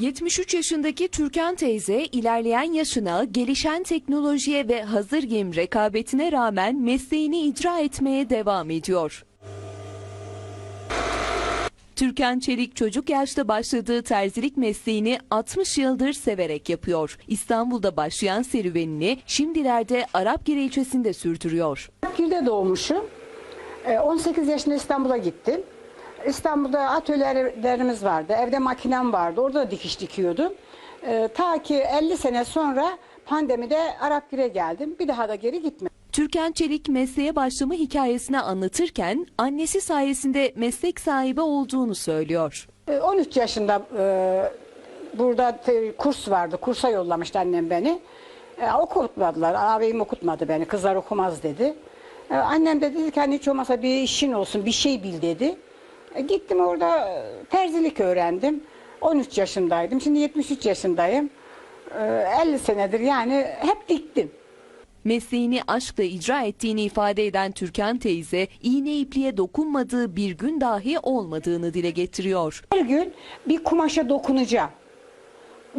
73 yaşındaki Türkan teyze ilerleyen yaşına, gelişen teknolojiye ve hazır giyim rekabetine rağmen mesleğini icra etmeye devam ediyor. Türkan Çelik çocuk yaşta başladığı terzilik mesleğini 60 yıldır severek yapıyor. İstanbul'da başlayan serüvenini şimdilerde Arapgire ilçesinde sürdürüyor. Gül'de doğmuşum. Ee, 18 yaşında İstanbul'a gittim. İstanbul'da atölyelerimiz vardı. Evde makinem vardı. Orada da dikiş dikiyordum. Ee, ta ki 50 sene sonra pandemide Arapgir'e geldim. Bir daha da geri gitmedim. Türkan Çelik mesleğe başlama hikayesini anlatırken annesi sayesinde meslek sahibi olduğunu söylüyor. Ee, 13 yaşında e, burada kurs vardı. Kursa yollamıştı annem beni. E, okutmadılar. Ağabeyim okutmadı beni. Kızlar okumaz dedi. E, annem de dedi ki hani hiç olmasa bir işin olsun, bir şey bil dedi. E, gittim orada terzilik öğrendim. 13 yaşındaydım. Şimdi 73 yaşındayım. E, 50 senedir yani hep diktim. Mesleğini aşkla icra ettiğini ifade eden Türkan teyze, iğne ipliğe dokunmadığı bir gün dahi olmadığını dile getiriyor. Her gün bir kumaşa dokunacağım.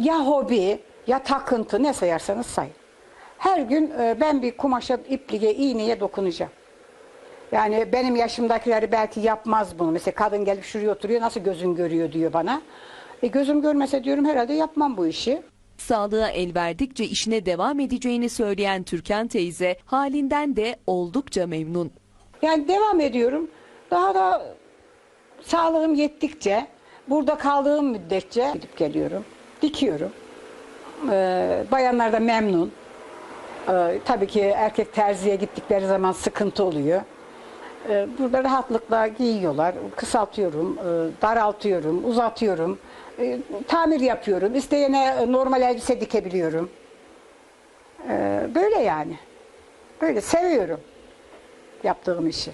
Ya hobi ya takıntı ne sayarsanız sayın. Her gün e, ben bir kumaşa, ipliğe, iğneye dokunacağım. Yani benim yaşımdakileri belki yapmaz bunu. Mesela kadın gelip şuraya oturuyor nasıl gözün görüyor diyor bana. E gözüm görmese diyorum herhalde yapmam bu işi. Sağlığa el verdikçe işine devam edeceğini söyleyen Türkan teyze, halinden de oldukça memnun. Yani devam ediyorum. Daha da sağlığım yettikçe, burada kaldığım müddetçe gidip geliyorum. Dikiyorum. Ee, bayanlar da memnun. Ee, tabii ki erkek terziye gittikleri zaman sıkıntı oluyor. Ee, burada rahatlıkla giyiyorlar. Kısaltıyorum, e, daraltıyorum, uzatıyorum. e, tamir yapıyorum. İsteyene e, normal elbise dikebiliyorum. Ee, böyle yani. Böyle seviyorum yaptığım işi.